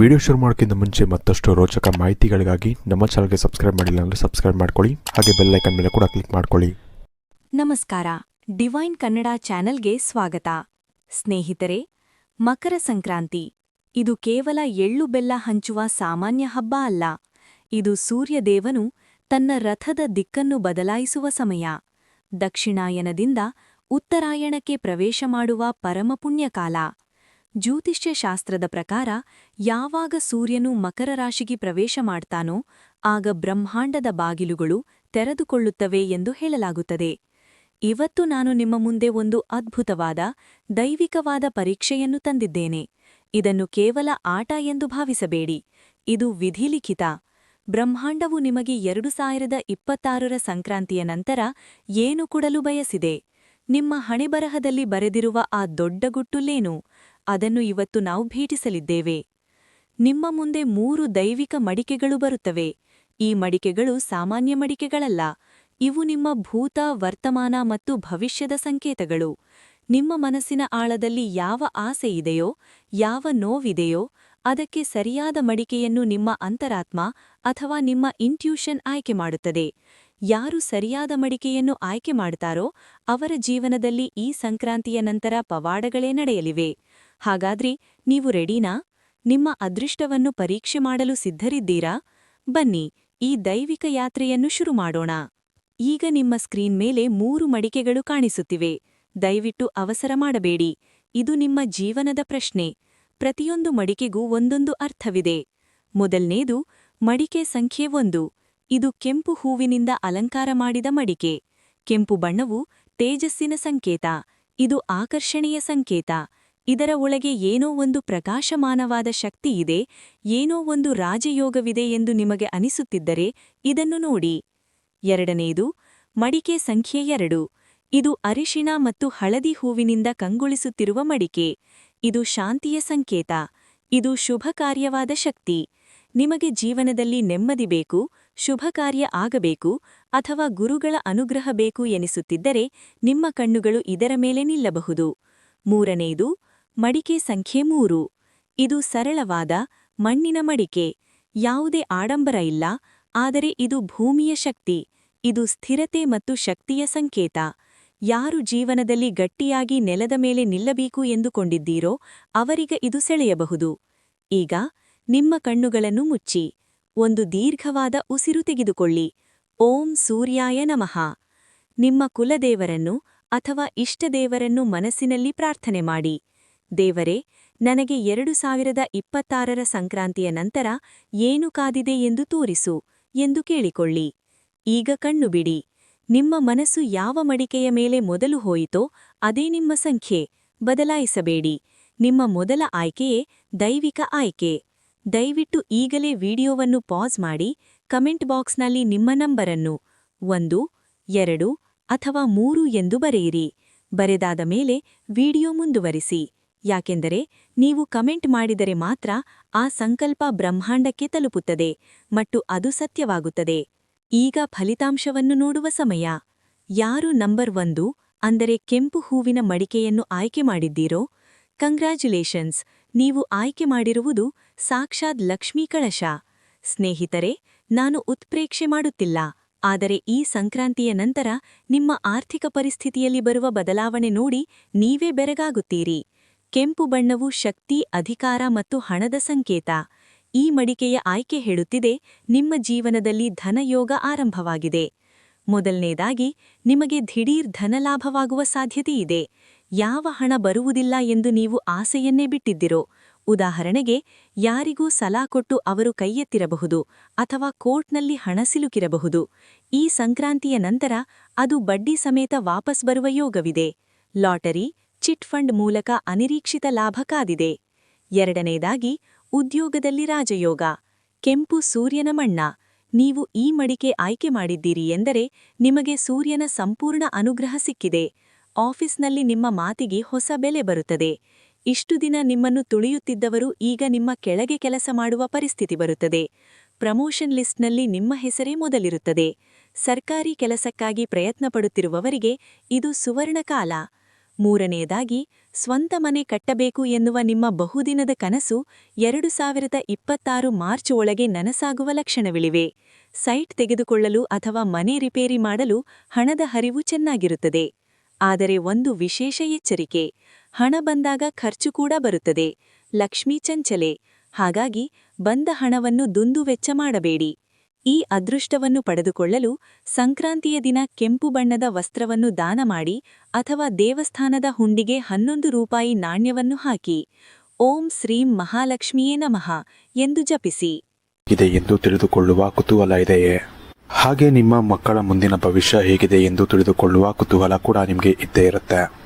Video ಶುರು ಮಾಡೋಕ್ಕಿಂತ ಮುಂಚೆ ಮತ್ತಷ್ಟು ರೋಚಕ ಮಾಹಿತಿಗಳಿಗಾಗಿ ನಮ್ಮ ಚಾನಲ್ಗೆ ಸಬ್ಸ್ಕ್ರೈಬ್ ಮಾಡಿಲ್ಲ ಅಂದರೆ ಸಬ್ಸ್ಕ್ರೈಬ್ ಮಾಡ್ಕೊಳ್ಳಿ. ಹಾಗೆ ಬೆಲ್ ಐಕನ್ ಮೇಲೆ ಕೂಡ ಕ್ಲಿಕ್ ಮಾಡ್ಕೊಳ್ಳಿ. ನಮಸ್ಕಾರ. ಡಿವೈನ್ ಕನ್ನಡ ಚಾನೆಲ್ಗೆ ಸ್ವಾಗತ. ಸ್ನೇಹಿತರೆ, ಮಕರ ಸಂಕ್ರಾಂತಿ. ಇದು ಕೇವಲ ಎಳ್ಳು ಬೆಲ್ಲ ಹಂಚುವ ಸಾಮಾನ್ಯ ಹಬ್ಬ ಅಲ್ಲ. ಇದು ಸೂರ್ಯದೇವನು ತನ್ನ ರಥದ ದಿಕ್ಕನ್ನು ಬದಲಾಯಿಸುವ ಸಮಯ. ದಕ್ಷಿಣಾಯನದಿಂದ ಉತ್ತರಾಯಣಕ್ಕೆ ಪ್ರವೇಶ ಮಾಡುವ ಪರಮಪುಣ್ಯಕಾಲ. ಜ್ಯೋತಿಷ್ಯ ಶಾಸ್ತ್ರದ ಪ್ರಕಾರ ಯಾವಾಗ ಸೂರ್ಯನು ಮಕರ ರಾಶಿಗೆ ಪ್ರವೇಶ ಮಾಡ್ತಾನೋ ಆಗ ಬ್ರಹ್ಮಾಂಡದ ಬಾಗಿಲುಗಳು ತೆರೆದುಕೊಳ್ಳುತ್ತವೆ ಎಂದು ಹೇಳಲಾಗುತ್ತದೆ. ಇವತ್ತು ನಾನು ನಿಮ್ಮ ಮುಂದೆ ಒಂದು ಅದ್ಭುತವಾದ, ದೈವಿಕವಾದ ಪರೀಕ್ಷೆಯನ್ನು ತಂದಿದ್ದೇನೆ. ಇದನ್ನು ಕೇವಲ ಆಟ ಎಂದು ಭಾವಿಸಬೇಡಿ. ಇದು ವಿಧಿಲಿಖಿತ. ಬ್ರಹ್ಮಾಂಡವು ನಿಮಗೆ ಎರಡು ಸಾವಿರದ ಇಪ್ಪತ್ತಾರರ ಸಂಕ್ರಾಂತಿಯ ನಂತರ ಏನು ಕೊಡಲು ಬಯಸಿದೆ? ನಿಮ್ಮ ಹಣೆಬರಹದಲ್ಲಿ ಬರೆದಿರುವ ಆ ದೊಡ್ಡ ಗುಟ್ಟುಲೇನು ಅದನ್ನು ಇವತ್ತು ನಾವು ಭೇಟಿಸಲಿದ್ದೇವೆ. ನಿಮ್ಮ ಮುಂದೆ ಮೂರು ದೈವಿಕ ಮಡಿಕೆಗಳು ಬರುತ್ತವೆ. ಈ ಮಡಿಕೆಗಳು ಸಾಮಾನ್ಯ ಮಡಿಕೆಗಳಲ್ಲ. ಇವು ನಿಮ್ಮ ಭೂತ, ವರ್ತಮಾನ ಮತ್ತು ಭವಿಷ್ಯದ ಸಂಕೇತಗಳು. ನಿಮ್ಮ ಮನಸ್ಸಿನ ಆಳದಲ್ಲಿ ಯಾವ ಆಸೆ ಇದೆಯೋ, ಯಾವ ನೋವಿದೆಯೋ, ಅದಕ್ಕೆ ಸರಿಯಾದ ಮಡಿಕೆಯನ್ನು ನಿಮ್ಮ ಅಂತರಾತ್ಮ ಅಥವಾ ನಿಮ್ಮ ಇಂಟ್ಯೂಷನ್ ಆಯ್ಕೆ ಮಾಡುತ್ತದೆ. ಯಾರು ಸರಿಯಾದ ಮಡಿಕೆಯನ್ನು ಆಯ್ಕೆ ಮಾಡ್ತಾರೋ ಅವರ ಜೀವನದಲ್ಲಿ ಈ ಸಂಕ್ರಾಂತಿಯ ನಂತರ ಪವಾಡಗಳೇ ನಡೆಯಲಿವೆ. ಹಾಗಾದ್ರೆ ನೀವು ರೆಡಿನಾ? ನಿಮ್ಮ ಅದೃಷ್ಟವನ್ನು ಪರೀಕ್ಷೆ ಮಾಡಲು ಸಿದ್ಧರಿದ್ದೀರಾ? ಬನ್ನಿ, ಈ ದೈವಿಕ ಯಾತ್ರೆಯನ್ನು ಶುರು ಮಾಡೋಣ. ಈಗ ನಿಮ್ಮ ಸ್ಕ್ರೀನ್ ಮೇಲೆ ಮೂರು ಮಡಿಕೆಗಳು ಕಾಣಿಸುತ್ತಿವೆ. ದಯವಿಟ್ಟು ಅವಸರ ಮಾಡಬೇಡಿ. ಇದು ನಿಮ್ಮ ಜೀವನದ ಪ್ರಶ್ನೆ. ಪ್ರತಿಯೊಂದು ಮಡಿಕೆಗೂ ಒಂದೊಂದು ಅರ್ಥವಿದೆ. ಮೊದಲನೇದು, ಮಡಿಕೆ ಸಂಖ್ಯೆ ಒಂದು. ಇದು ಕೆಂಪು ಹೂವಿನಿಂದ ಅಲಂಕಾರ ಮಾಡಿದ ಮಡಿಕೆ. ಕೆಂಪು ಬಣ್ಣವು ತೇಜಸ್ಸಿನ ಸಂಕೇತ. ಇದು ಆಕರ್ಷಣೆಯ ಸಂಕೇತ. ಇದರ ಒಳಗೆ ಏನೋ ಒಂದು ಪ್ರಕಾಶಮಾನವಾದ ಶಕ್ತಿ ಇದೆ, ಏನೋ ಒಂದು ರಾಜಯೋಗವಿದೆ ಎಂದು ನಿಮಗೆ ಅನಿಸುತ್ತಿದ್ದರೆ ಇದನ್ನು ನೋಡಿ. ಎರಡನೆಯದು ಮಡಿಕೆ ಸಂಖ್ಯೆ ಎರಡು. ಇದು ಅರಿಶಿಣ ಮತ್ತು ಹಳದಿ ಹೂವಿನಿಂದ ಕಂಗೊಳಿಸುತ್ತಿರುವ ಮಡಿಕೆ. ಇದು ಶಾಂತಿಯ ಸಂಕೇತ. ಇದು ಶುಭ ಕಾರ್ಯವಾದ ಶಕ್ತಿ. ನಿಮಗೆ ಜೀವನದಲ್ಲಿ ನೆಮ್ಮದಿ ಬೇಕು ಶುಭ ಕಾರ್ಯ ಆಗಬೇಕು ಅಥವಾ ಗುರುಗಳ ಅನುಗ್ರಹ ಬೇಕು ಎನಿಸುತ್ತಿದ್ದರೆ ನಿಮ್ಮ ಕಣ್ಣುಗಳು ಇದರ ಮೇಲೆ ನಿಲ್ಲಬಹುದು. ಮೂರನೆಯದು ಮಡಿಕೆ ಸಂಖ್ಯೆ ಮೂರು. ಇದು ಸರಳವಾದ, ಮಣ್ಣಿನ ಮಡಿಕೆ. ಯಾವುದೇ ಆಡಂಬರ ಇಲ್ಲ, ಆದರೆ ಇದು ಭೂಮಿಯ ಶಕ್ತಿ. ಇದು ಸ್ಥಿರತೆ ಮತ್ತು ಶಕ್ತಿಯ ಸಂಕೇತ. ಯಾರು ಜೀವನದಲ್ಲಿ ಗಟ್ಟಿಯಾಗಿ ನೆಲದ ಮೇಲೆ ನಿಲ್ಲಬೇಕು ಎಂದುಕೊಂಡಿದ್ದೀರೋ, ಅವರಿಗ ಇದು ಸೆಳೆಯಬಹುದು. ಈಗ, ನಿಮ್ಮ ಕಣ್ಣುಗಳನ್ನು ಮುಚ್ಚಿ. ಒಂದು ದೀರ್ಘವಾದ ಉಸಿರು ತೆಗೆದುಕೊಳ್ಳಿ. ಓಂ ಸೂರ್ಯಾಯ ನಮಃ. ನಿಮ್ಮ ಕುಲದೇವರನ್ನು ಅಥವಾ ಇಷ್ಟದೇವರನ್ನು ಮನಸ್ಸಿನಲ್ಲಿ ಪ್ರಾರ್ಥನೆ ಮಾಡಿ. ದೇವರೇ, ನನಗೆ ಎರಡು ಸಾವಿರದ ಇಪ್ಪತ್ತಾರರ ಸಂಕ್ರಾಂತಿಯ ನಂತರ ಏನು ಕಾದಿದೆ ಎಂದು ತೋರಿಸು ಎಂದು ಕೇಳಿಕೊಳ್ಳಿ. ಈಗ ಕಣ್ಣು ಬಿಡಿ. ನಿಮ್ಮ ಮನಸ್ಸು ಯಾವ ಮಡಿಕೆಯ ಮೇಲೆ ಮೊದಲು ಹೋಯಿತೋ ಅದೇ ನಿಮ್ಮ ಸಂಖ್ಯೆ. ಬದಲಾಯಿಸಬೇಡಿ. ನಿಮ್ಮ ಮೊದಲ ಆಯ್ಕೆಯೇ ದೈವಿಕ ಆಯ್ಕೆ. ದಯವಿಟ್ಟು ಈಗಲೇ ವಿಡಿಯೋವನ್ನು ಪಾಸ್ ಮಾಡಿ ಕಮೆಂಟ್ ಬಾಕ್ಸ್ನಲ್ಲಿ ನಿಮ್ಮ ನಂಬರನ್ನು ಒಂದು, ಎರಡು ಅಥವಾ ಮೂರು ಎಂದು ಬರೆಯಿರಿ. ಬರೆದಾದ ಮೇಲೆ ವಿಡಿಯೋ ಮುಂದುವರಿಸಿ. ಯಾಕೆಂದರೆ ನೀವು ಕಮೆಂಟ್ ಮಾಡಿದರೆ ಮಾತ್ರ ಆ ಸಂಕಲ್ಪ ಬ್ರಹ್ಮಾಂಡಕ್ಕೆ ತಲುಪುತ್ತದೆ ಮತ್ತು ಅದು ಸತ್ಯವಾಗುತ್ತದೆ. ಈಗ ಫಲಿತಾಂಶವನ್ನು ನೋಡುವ ಸಮಯ. ಯಾರು ನಂಬರ್ ಒಂದು ಅಂದರೆ ಕೆಂಪು ಹೂವಿನ ಮಡಿಕೆಯನ್ನು ಆಯ್ಕೆ ಮಾಡಿದ್ದೀರೋ? ಕಂಗ್ರ್ಯಾಚುಲೇಷನ್ಸ್, ನೀವು ಆಯ್ಕೆ ಮಾಡಿರುವುದು ಸಾಕ್ಷಾತ್ ಲಕ್ಷ್ಮೀ ಕಳಶ. ಸ್ನೇಹಿತರೆ, ನಾನು ಉತ್ಪ್ರೇಕ್ಷೆ ಮಾಡುತ್ತಿಲ್ಲ. ಆದರೆ ಈ ಸಂಕ್ರಾಂತಿಯ ನಂತರ ನಿಮ್ಮ ಆರ್ಥಿಕ ಪರಿಸ್ಥಿತಿಯಲ್ಲಿ ಬರುವ ಬದಲಾವಣೆ ನೋಡಿ ನೀವೇ ಬೆರಗಾಗುತ್ತೀರಿ. ಕೆಂಪು ಬಣ್ಣವು ಶಕ್ತಿ, ಅಧಿಕಾರ ಮತ್ತು ಹಣದ ಸಂಕೇತ. ಈ ಮಡಿಕೆಯ ಆಯ್ಕೆ ಹೇಳುತ್ತಿದೆ, ನಿಮ್ಮ ಜೀವನದಲ್ಲಿ ಧನಯೋಗ ಆರಂಭವಾಗಿದೆ. ಮೊದಲನೇದಾಗಿ, ನಿಮಗೆ ದಿಢೀರ್ ಧನಲಾಭವಾಗುವ ಸಾಧ್ಯತೆಯಿದೆ. ಯಾವ ಹಣ ಬರುವುದಿಲ್ಲ ಎಂದು ನೀವು ಆಸೆಯನ್ನೇ ಬಿಟ್ಟಿದ್ದಿರೋ ಉದಾಹರಣೆಗೆ, ಯಾರಿಗೂ ಸಲಾ ಕೊಟ್ಟು ಅವರು ಕೈಯೆತ್ತಿರಬಹುದು ಅಥವಾ ಕೋರ್ಟ್ನಲ್ಲಿ ಹಣ ಸಿಲುಕಿರಬಹುದು. ಈ ಸಂಕ್ರಾಂತಿಯ ನಂತರ ಅದು ಬಡ್ಡಿ ಸಮೇತ ವಾಪಸ್ ಬರುವ ಯೋಗವಿದೆ. ಲಾಟರಿ, ಚಿಟ್ ಫಂಡ್ ಮೂಲಕ ಅನಿರೀಕ್ಷಿತ ಲಾಭ ಕಾದಿದೆ. ಎರಡನೇದಾಗಿ, ಉದ್ಯೋಗದಲ್ಲಿ ರಾಜಯೋಗ. ಕೆಂಪು ಸೂರ್ಯನ ಮಣ್ಣ. ನೀವು ಈ ಮಡಿಕೆ ಆಯ್ಕೆ ಮಾಡಿದ್ದೀರಿ ಎಂದರೆ ನಿಮಗೆ ಸೂರ್ಯನ ಸಂಪೂರ್ಣ ಅನುಗ್ರಹ ಸಿಕ್ಕಿದೆ. ಆಫೀಸ್ನಲ್ಲಿ ನಿಮ್ಮ ಮಾತಿಗೆ ಹೊಸ ಬೆಲೆ ಬರುತ್ತದೆ. ಇಷ್ಟು ದಿನ ನಿಮ್ಮನ್ನು ತುಳಿಯುತ್ತಿದ್ದವರು ಈಗ ನಿಮ್ಮ ಕೆಳಗೆ ಕೆಲಸ ಮಾಡುವ ಪರಿಸ್ಥಿತಿ ಬರುತ್ತದೆ. ಪ್ರಮೋಷನ್ ಲಿಸ್ಟ್ನಲ್ಲಿ ನಿಮ್ಮ ಹೆಸರೇ ಮೊದಲಿರುತ್ತದೆ. ಸರ್ಕಾರಿ ಕೆಲಸಕ್ಕಾಗಿ ಪ್ರಯತ್ನ ಪಡುತ್ತಿರುವವರಿಗೆ ಇದು ಸುವರ್ಣಕಾಲ. ಮೂರನೆಯದಾಗಿ, ಸ್ವಂತ ಮನೆ ಕಟ್ಟಬೇಕು ಎನ್ನುವ ನಿಮ್ಮ ಬಹುದಿನದ ಕನಸು ಎರಡು ಸಾವಿರದ ಇಪ್ಪತ್ತಾರು ಮಾರ್ಚ್ ಒಳಗೆ ನನಸಾಗುವ ಲಕ್ಷಣವಿಳಿವೆ. ಸೈಟ್ ತೆಗೆದುಕೊಳ್ಳಲು ಅಥವಾ ಮನೆ ರಿಪೇರಿ ಮಾಡಲು ಹಣದ ಹರಿವು ಚೆನ್ನಾಗಿರುತ್ತದೆ. ಆದರೆ ಒಂದು ವಿಶೇಷ ಎಚ್ಚರಿಕೆ. ಹಣ ಬಂದಾಗ ಖರ್ಚು ಕೂಡ ಬರುತ್ತದೆ. ಲಕ್ಷ್ಮೀ ಚಂಚಲೆ. ಹಾಗಾಗಿ ಬಂದ ಹಣವನ್ನು ದುಂದು ವೆಚ್ಚ ಮಾಡಬೇಡಿ. ಈ ಅದೃಷ್ಟವನ್ನು ಪಡೆದುಕೊಳ್ಳಲು ಸಂಕ್ರಾಂತಿಯ ದಿನ ಕೆಂಪು ಬಣ್ಣದ ವಸ್ತ್ರವನ್ನು ದಾನ ಮಾಡಿ ಅಥವಾ ದೇವಸ್ಥಾನದ ಹುಂಡಿಗೆ ಹನ್ನೊಂದು ರೂಪಾಯಿ ನಾಣ್ಯವನ್ನು ಹಾಕಿ. ಓಂ ಶ್ರೀಂ ಮಹಾಲಕ್ಷ್ಮಿಯೇ ನಮಃ ಎಂದು ಜಪಿಸಿ. ಇದೆ ಎಂದು ತಿಳಿದುಕೊಳ್ಳುವ ಕುತೂಹಲ ಇದೆಯೇ? ಹಾಗೆ ನಿಮ್ಮ ಮಕ್ಕಳ ಮುಂದಿನ ಭವಿಷ್ಯ ಹೇಗಿದೆ ಎಂದು ತಿಳಿದುಕೊಳ್ಳುವ ಕುತೂಹಲ ಕೂಡ ನಿಮಗೆ ಇದ್ದೇ ಇರುತ್ತೆ.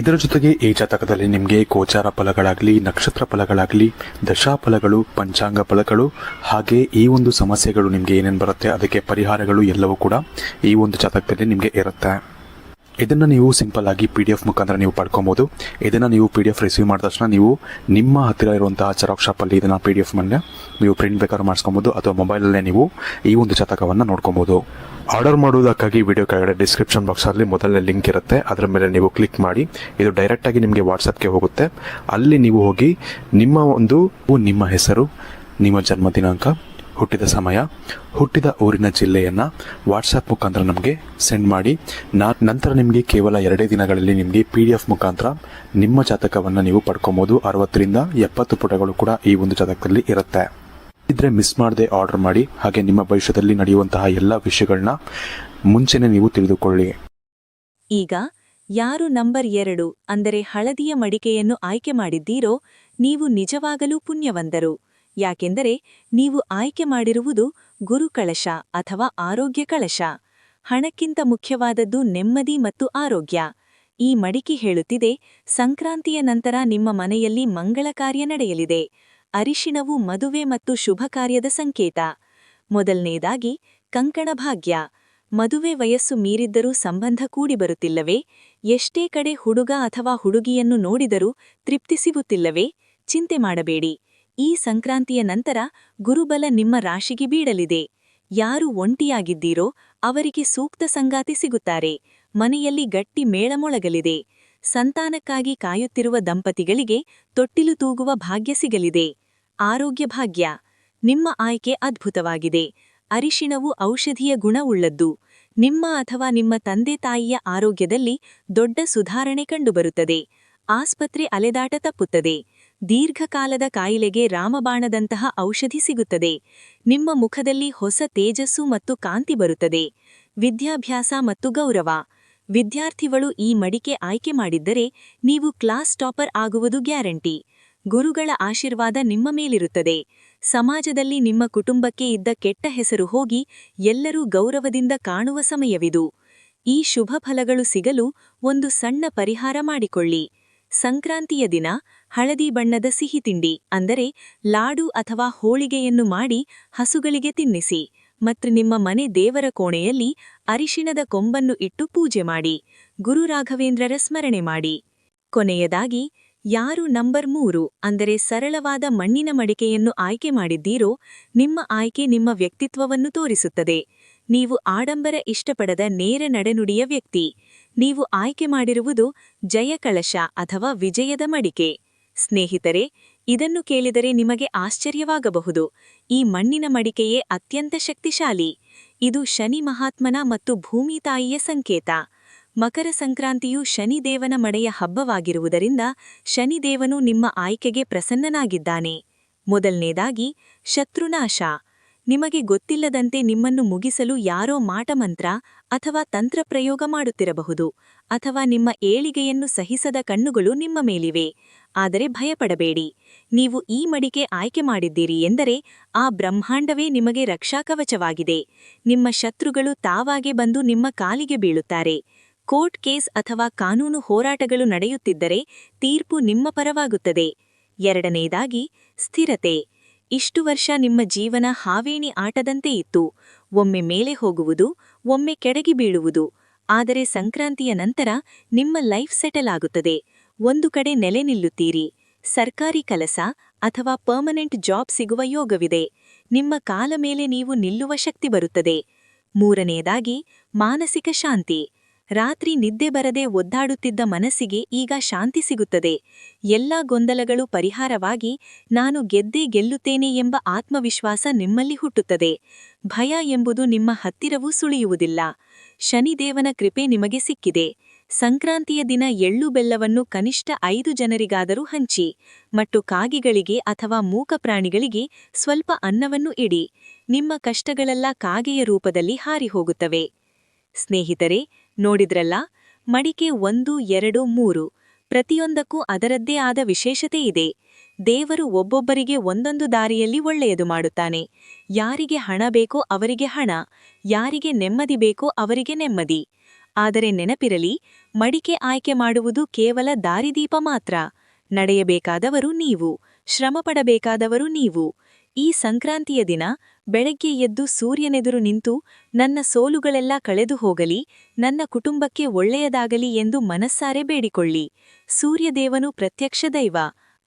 ಇದರ ಜೊತೆಗೆ ಈ ಜಾತಕದಲ್ಲಿ ನಿಮಗೆ ಗೋಚಾರ ಫಲಗಳಾಗಲಿ, ನಕ್ಷತ್ರ ಫಲಗಳಾಗಲಿ ದಶಾ ಫಲಗಳು ಪಂಚಾಂಗ ಫಲಗಳು, ಹಾಗೆ ಈ ಒಂದು ಸಮಸ್ಯೆಗಳು ನಿಮಗೆ ಏನೇನು ಬರುತ್ತೆ, ಅದಕ್ಕೆ ಪರಿಹಾರಗಳು ಎಲ್ಲವೂ ಕೂಡ ಈ ಒಂದು ಜಾತಕದಲ್ಲಿ ನಿಮಗೆ ಇರುತ್ತೆ. ಇದನ್ನು ನೀವು ಸಿಂಪಲ್ ಆಗಿ ಪಿ ಡಿ ಎಫ್ ಮುಖಾಂತರ ನೀವು ಪಡ್ಕೊಬೋದು. ಇದನ್ನು ನೀವು ಪಿ ಡಿ ಎಫ್ ರಿಸೀವ್ ಮಾಡಿದ ತಕ್ಷಣ ನೀವು ನಿಮ್ಮ ಹತ್ತಿರ ಇರುವಂತಹ ಜೆರಾಕ್ಸ್ ಶಾಪಲ್ಲಿ ಇದನ್ನು ಪಿ ಡಿ ಎಫ್ ಮೇಲೆ ನೀವು ಪ್ರಿಂಟ್ ಬೇಕಾದ್ರೂ ಮಾಡಿಸ್ಕೊಬೋದು, ಅಥವಾ ಮೊಬೈಲಲ್ಲೇ ನೀವು ಈ ಒಂದು ಜಾತಕವನ್ನು ನೋಡ್ಕೊಬೋದು. ಆರ್ಡರ್ ಮಾಡುವುದಕ್ಕಾಗಿ ವಿಡಿಯೋ ಕೆಳಗಡೆ ಡಿಸ್ಕ್ರಿಪ್ಷನ್ ಬಾಕ್ಸಲ್ಲಿ ಮೊದಲನೇ ಲಿಂಕ್ ಇರುತ್ತೆ. ಅದರ ಮೇಲೆ ನೀವು ಕ್ಲಿಕ್ ಮಾಡಿ. ಇದು ಡೈರೆಕ್ಟಾಗಿ ನಿಮಗೆ ವಾಟ್ಸಪ್ಗೆ ಹೋಗುತ್ತೆ. ಅಲ್ಲಿ ನೀವು ಹೋಗಿ ನಿಮ್ಮ ಒಂದು ನಿಮ್ಮ ಹೆಸರು, ನಿಮ್ಮ ಜನ್ಮ ದಿನಾಂಕ, ಹುಟ್ಟಿದ ಸಮಯ, ಹುಟ್ಟಿದ ಊರಿನ ಜಿಲ್ಲೆಯನ್ನು ವಾಟ್ಸಪ್ ಮುಖಾಂತರ ನಮಗೆ ಸೆಂಡ್ ಮಾಡಿ. ನಾ, ನಂತರ ನಿಮಗೆ ಕೇವಲ ಎರಡೇ ದಿನಗಳಲ್ಲಿ ನಿಮಗೆ ಪಿ ಡಿ ಎಫ್ ಮುಖಾಂತರ ನಿಮ್ಮ ಜಾತಕವನ್ನು ನೀವು ಪಡ್ಕೊಬೋದು. ಅರವತ್ತರಿಂದ ಎಪ್ಪತ್ತು ಪುಟಗಳು ಕೂಡ ಈ ಒಂದು ಜಾತಕದಲ್ಲಿ ಇರುತ್ತೆ. ಇದ್ರೆ ಮಿಸ್ ಮಾಡದೆ ಆರ್ಡರ್ ಮಾಡಿ, ಹಾಗೆ ನಿಮ್ಮ ಭವಿಷ್ಯದಲ್ಲಿ ನಡೆಯುವಂತಹ ಎಲ್ಲ ವಿಷಯಗಳನ್ನ ಮುಂಚೆನೆ ನೀವು ತಿಳಿದುಕೊಳ್ಳಿ. ಈಗ, ಯಾರು ನಂಬರ್ ಎರಡು, ಅಂದರೆ ಹಳದಿಯ ಮಡಿಕೆಯನ್ನು ಆಯ್ಕೆ ಮಾಡಿದ್ದೀರೋ, ನೀವು ನಿಜವಾಗಲೂ ಪುಣ್ಯವಂದರು ಯಾಕೆಂದರೆ, ನೀವು ಆಯ್ಕೆ ಮಾಡಿರುವುದು ಗುರು ಕಳಶ ಅಥವಾ ಆರೋಗ್ಯ ಕಳಶ. ಹಣಕ್ಕಿಂತ ಮುಖ್ಯವಾದದ್ದು ನೆಮ್ಮದಿ ಮತ್ತು ಆರೋಗ್ಯ. ಈ ಮಡಿಕೆ ಹೇಳುತ್ತಿದೆ, ಸಂಕ್ರಾಂತಿಯ ನಂತರ ನಿಮ್ಮ ಮನೆಯಲ್ಲಿ ಮಂಗಳ ಕಾರ್ಯ ನಡೆಯಲಿದೆ. ಅರಿಶಿಣವು ಮದುವೆ ಮತ್ತು ಶುಭ ಕಾರ್ಯದ ಸಂಕೇತ. ಮೊದಲನೆಯದಾಗಿ ಕಂಕಣ ಭಾಗ್ಯ. ಮದುವೆ ವಯಸ್ಸು ಮೀರಿದ್ದರೂ ಸಂಬಂಧ ಕೂಡಿ ಬರುತ್ತಿಲ್ಲವೇ ಎಷ್ಟೇ ಕಡೆ ಹುಡುಗ ಅಥವಾ ಹುಡುಗಿಯನ್ನು ನೋಡಿದರೂ ತೃಪ್ತಿ ಸಿಗುತ್ತಿಲ್ಲವೇ? ಚಿಂತೆ ಮಾಡಬೇಡಿ. ಈ ಸಂಕ್ರಾಂತಿಯ ನಂತರ ಗುರುಬಲ ನಿಮ್ಮ ರಾಶಿಗೆ ಬೀಳಲಿದೆ. ಯಾರು ಒಂಟಿಯಾಗಿದ್ದೀರೋ ಅವರಿಗೆ ಸೂಕ್ತ ಸಂಗಾತಿ ಸಿಗುತ್ತಾರೆ. ಮನೆಯಲ್ಲಿ ಗಟ್ಟಿ ಮೇಳಮೊಳಗಲಿದೆ. ಸಂತಾನಕ್ಕಾಗಿ ಕಾಯುತ್ತಿರುವ ದಂಪತಿಗಳಿಗೆ ತೊಟ್ಟಿಲು ತೂಗುವ ಭಾಗ್ಯ ಸಿಗಲಿದೆ. ಆರೋಗ್ಯ ಭಾಗ್ಯ. ನಿಮ್ಮ ಆಯ್ಕೆ ಅದ್ಭುತವಾಗಿದೆ. ಅರಿಶಿಣವು ಔಷಧೀಯ ಗುಣವುಳ್ಳದ್ದು ನಿಮ್ಮ ಅಥವಾ ನಿಮ್ಮ ತಂದೆ ತಾಯಿಯ ಆರೋಗ್ಯದಲ್ಲಿ ದೊಡ್ಡ ಸುಧಾರಣೆ ಕಂಡುಬರುತ್ತದೆ. ಆಸ್ಪತ್ರೆ ಅಲೆದಾಟ ತಪ್ಪುತ್ತದೆ. ದೀರ್ಘಕಾಲದ ಕಾಯಿಲೆಗೆ ರಾಮಬಾಣದಂತಹ ಔಷಧಿ ಸಿಗುತ್ತದೆ. ನಿಮ್ಮ ಮುಖದಲ್ಲಿ ಹೊಸ ತೇಜಸ್ಸು ಮತ್ತು ಕಾಂತಿ ಬರುತ್ತದೆ. ವಿದ್ಯಾಭ್ಯಾಸ ಮತ್ತು ಗೌರವ. ವಿದ್ಯಾರ್ಥಿಗಳು ಈ ಮಡಿಕೆ ಆಯ್ಕೆ ಮಾಡಿದ್ದರೆ ನೀವು ಕ್ಲಾಸ್ ಟಾಪರ್ ಆಗುವುದು ಗ್ಯಾರಂಟಿ. ಗುರುಗಳ ಆಶೀರ್ವಾದ ನಿಮ್ಮ ಮೇಲಿರುತ್ತದೆ. ಸಮಾಜದಲ್ಲಿ ನಿಮ್ಮ ಕುಟುಂಬಕ್ಕೆ ಇದ್ದ ಕೆಟ್ಟ ಹೆಸರು ಹೋಗಿ ಎಲ್ಲರೂ ಗೌರವದಿಂದ ಕಾಣುವ ಸಮಯವಿದು. ಈ ಶುಭ ಫಲಗಳು ಸಿಗಲು ಒಂದು ಸಣ್ಣ ಪರಿಹಾರ ಮಾಡಿಕೊಳ್ಳಿ. ಸಂಕ್ರಾಂತಿಯ ದಿನ ಹಳದಿ ಬಣ್ಣದ ಸಿಹಿ ತಿಂಡಿ, ಅಂದರೆ ಲಾಡು ಅಥವಾ ಹೋಳಿಗೆಯನ್ನು ಮಾಡಿ ಹಸುಗಳಿಗೆ ತಿನ್ನಿಸಿ. ಮತ್ತು ನಿಮ್ಮ ಮನೆ ದೇವರ ಕೋಣೆಯಲ್ಲಿ ಅರಿಶಿಣದ ಕೊಂಬನ್ನು ಇಟ್ಟು ಪೂಜೆ ಮಾಡಿ ಗುರು ರಾಘವೇಂದ್ರರ ಸ್ಮರಣೆ ಮಾಡಿ. ಕೊನೆಯದಾಗಿ, ಯಾರು ನಂಬರ್ ಮೂರು ಅಂದರೆ ಸರಳವಾದ ಮಣ್ಣಿನ ಮಡಿಕೆಯನ್ನು ಆಯ್ಕೆ ಮಾಡಿದ್ದೀರೋ, ನಿಮ್ಮ ಆಯ್ಕೆ ನಿಮ್ಮ ವ್ಯಕ್ತಿತ್ವವನ್ನು ತೋರಿಸುತ್ತದೆ. ನೀವು ಆಡಂಬರ ಇಷ್ಟಪಡದ ನೇರ ನಡೆನುಡಿಯ ವ್ಯಕ್ತಿ. ನೀವು ಆಯ್ಕೆ ಮಾಡಿರುವುದು ಜಯಕಳಶ ಅಥವಾ ವಿಜಯದ ಮಡಿಕೆ. ಸ್ನೇಹಿತರೆ ಇದನ್ನು ಕೇಳಿದರೆ ನಿಮಗೆ ಆಶ್ಚರ್ಯವಾಗಬಹುದು. ಈ ಮಣ್ಣಿನ ಮಡಿಕೆಯೇ ಅತ್ಯಂತ ಶಕ್ತಿಶಾಲಿ. ಇದು ಶನಿ ಮಹಾತ್ಮನ ಮತ್ತು ಭೂಮಿ ತಾಯಿಯ ಸಂಕೇತ. ಮಕರ ಸಂಕ್ರಾಂತಿಯು ಶನಿದೇವನ ಮಡೆಯ ಹಬ್ಬವಾಗಿರುವುದರಿಂದ ಶನಿದೇವನು ನಿಮ್ಮ ಆಯ್ಕೆಗೆ ಪ್ರಸನ್ನನಾಗಿದ್ದಾನೆ. ಮೊದಲನೇದಾಗಿ, ಶತ್ರುನಾಶ. ನಿಮಗೆ ಗೊತ್ತಿಲ್ಲದಂತೆ ನಿಮ್ಮನ್ನು ಮುಗಿಸಲು ಯಾರೋ ಮಾಟಮಂತ್ರ ಅಥವಾ ತಂತ್ರಪ್ರಯೋಗ ಮಾಡುತ್ತಿರಬಹುದು ಅಥವಾ ನಿಮ್ಮ ಏಳಿಗೆಯನ್ನು ಸಹಿಸದ ಕಣ್ಣುಗಳು ನಿಮ್ಮ ಮೇಲಿವೆ. ಆದರೆ ಭಯಪಡಬೇಡಿ. ನೀವು ಈ ಮಡಿಕೆ ಆಯ್ಕೆ ಮಾಡಿದ್ದೀರಿ ಎಂದರೆ ಆ ಬ್ರಹ್ಮಾಂಡವೇ ನಿಮಗೆ ರಕ್ಷಾಕವಚವಾಗಿದೆ. ನಿಮ್ಮ ಶತ್ರುಗಳು ತಾವಾಗೆ ಬಂದು ನಿಮ್ಮ ಕಾಲಿಗೆ ಬೀಳುತ್ತಾರೆ. ಕೋರ್ಟ್ ಕೇಸ್ ಅಥವಾ ಕಾನೂನು ಹೋರಾಟಗಳು ನಡೆಯುತ್ತಿದ್ದರೆ ತೀರ್ಪು ನಿಮ್ಮ ಪರವಾಗುತ್ತದೆ. ಎರಡನೆಯದಾಗಿ ಸ್ಥಿರತೆ. ಇಷ್ಟು ವರ್ಷ ನಿಮ್ಮ ಜೀವನ ಹಾವೇಣಿ ಆಟದಂತೆ ಇತ್ತು. ಒಮ್ಮೆ ಮೇಲೆ ಹೋಗುವುದು, ಒಮ್ಮೆ ಕೆಡಗಿ ಬೀಳುವುದು. ಆದರೆ ಸಂಕ್ರಾಂತಿಯ ನಂತರ ನಿಮ್ಮ ಲೈಫ್ ಸೆಟಲ್ ಆಗುತ್ತದೆ. ಒಂದು ಕಡೆ ನೆಲೆ ನಿಲ್ಲುತ್ತೀರಿ. ಸರ್ಕಾರಿ ಕೆಲಸ ಅಥವಾ ಪರ್ಮನೆಂಟ್ ಜಾಬ್ ಸಿಗುವ ಯೋಗವಿದೆ. ನಿಮ್ಮ ಕಾಲ ಮೇಲೆ ನೀವು ನಿಲ್ಲುವ ಶಕ್ತಿ ಬರುತ್ತದೆ. ಮೂರನೆಯದಾಗಿ ಮಾನಸಿಕ ಶಾಂತಿ. ರಾತ್ರಿ ನಿದ್ದೆ ಬರದೆ ಒದ್ದಾಡುತ್ತಿದ್ದ ಮನಸ್ಸಿಗೆ ಈಗ ಶಾಂತಿ ಸಿಗುತ್ತದೆ. ಎಲ್ಲ ಗೊಂದಲಗಳು ಪರಿಹಾರವಾಗಿ ನಾನು ಗೆದ್ದೇ ಗೆಲ್ಲುತ್ತೇನೆ ಎಂಬ ಆತ್ಮವಿಶ್ವಾಸ ನಿಮ್ಮಲ್ಲಿ ಹುಟ್ಟುತ್ತದೆ. ಭಯ ಎಂಬುದು ನಿಮ್ಮ ಹತ್ತಿರವೂ ಸುಳಿಯುವುದಿಲ್ಲ. ಶನಿದೇವನ ಕೃಪೆ ನಿಮಗೆ ಸಿಕ್ಕಿದೆ. ಸಂಕ್ರಾಂತಿಯ ದಿನ ಎಳ್ಳು ಬೆಲ್ಲವನ್ನು ಕನಿಷ್ಠ ಐದು ಜನರಿಗಾದರೂ ಹಂಚಿ ಮತ್ತು ಕಾಗಿಗಳಿಗೆ ಅಥವಾ ಮೂಕ ಪ್ರಾಣಿಗಳಿಗೆ ಸ್ವಲ್ಪ ಅನ್ನವನ್ನು ಇಡಿ. ನಿಮ್ಮ ಕಷ್ಟಗಳೆಲ್ಲ ಕಾಗೆಯ ರೂಪದಲ್ಲಿ ಹಾರಿಹೋಗುತ್ತವೆ ಸ್ನೇಹಿತರೆ ನೋಡಿದ್ರಲ್ಲ? ಮಡಿಕೆ ಒಂದು, ಎರಡು, ಮೂರು. ಪ್ರತಿಯೊಂದಕ್ಕೂ ಅದರದ್ದೇ ಆದ ವಿಶೇಷತೆ ಇದೆ. ದೇವರು ಒಬ್ಬೊಬ್ಬರಿಗೆ ಒಂದೊಂದು ದಾರಿಯಲ್ಲಿ ಒಳ್ಳೆಯದು ಮಾಡುತ್ತಾನೆ. ಯಾರಿಗೆ ಹಣ ಬೇಕೋ ಅವರಿಗೆ ಹಣ, ಯಾರಿಗೆ ನೆಮ್ಮದಿ ಬೇಕೋ ಅವರಿಗೆ ನೆಮ್ಮದಿ. ಆದರೆ ನೆನಪಿರಲಿ, ಮಡಿಕೆ ಆಯ್ಕೆ ಮಾಡುವುದು ಕೇವಲ ದಾರಿದೀಪ ಮಾತ್ರ. ನಡೆಯಬೇಕಾದವರು ನೀವು, ಶ್ರಮಪಡಬೇಕಾದವರು ನೀವು. ಈ ಸಂಕ್ರಾಂತಿಯ ದಿನ ಬೆಳಗ್ಗೆ ಎದ್ದು ಸೂರ್ಯನೆದುರು ನಿಂತು ನನ್ನ ಸೋಲುಗಳೆಲ್ಲ ಕಳೆದು ಹೋಗಲಿ, ನನ್ನ ಕುಟುಂಬಕ್ಕೆ ಒಳ್ಳೆಯದಾಗಲಿ ಎಂದು ಮನಸ್ಸಾರೆ ಬೇಡಿಕೊಳ್ಳಿ. ಸೂರ್ಯದೇವನು ಪ್ರತ್ಯಕ್ಷ ದೈವ,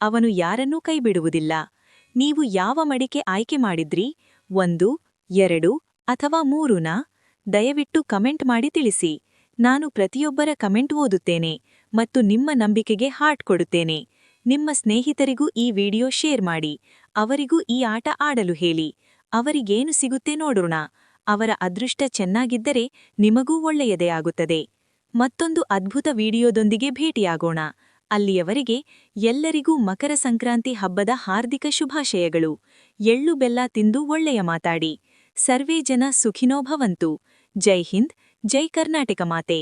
ಅವನು ಯಾರನ್ನೂ ಕೈಬಿಡುವುದಿಲ್ಲ. ನೀವು ಯಾವ ಮಡಿಕೆ ಆಯ್ಕೆ ಮಾಡಿದ್ರಿ? ಒಂದು, ಎರಡು ಅಥವಾ ಮೂರುನಾ? ದಯವಿಟ್ಟು ಕಮೆಂಟ್ ಮಾಡಿ ತಿಳಿಸಿ. ನಾನು ಪ್ರತಿಯೊಬ್ಬರ ಕಮೆಂಟ್ ಓದುತ್ತೇನೆ ಮತ್ತು ನಿಮ್ಮ ನಂಬಿಕೆಗೆ ಹಾರ್ಟ್ ಕೊಡುತ್ತೇನೆ. ನಿಮ್ಮ ಸ್ನೇಹಿತರಿಗೂ ಈ ವಿಡಿಯೋ ಶೇರ್ ಮಾಡಿ, ಅವರಿಗೂ ಈ ಆಟ ಆಡಲು ಹೇಳಿ, ಅವರಿಗೇನು ಸಿಗುತ್ತೆ ನೋಡೋಣ, ಅವರ ಅದೃಷ್ಟ ಚೆನ್ನಾಗಿದ್ದರೆ ನಿಮಗೂ ಒಳ್ಳೆಯದೇ ಆಗುತ್ತದೆ. ಮತ್ತೊಂದು ಅದ್ಭುತ ವಿಡಿಯೋದೊಂದಿಗೆ ಭೇಟಿಯಾಗೋಣ. ಅಲ್ಲಿಯವರೆಗೆ ಎಲ್ಲರಿಗೂ ಮಕರ ಸಂಕ್ರಾಂತಿ ಹಬ್ಬದ ಹಾರ್ದಿಕ ಶುಭಾಶಯಗಳು. ಎಳ್ಳು ಬೆಲ್ಲ ತಿಂದು ಒಳ್ಳೆಯ ಮಾತಾಡಿ. ಸರ್ವೇ ಜನ ಸುಖಿನೋ ಭವಂತು ಜೈ ಹಿಂದ್, ಜೈ ಕರ್ನಾಟಕ ಮಾತೆ.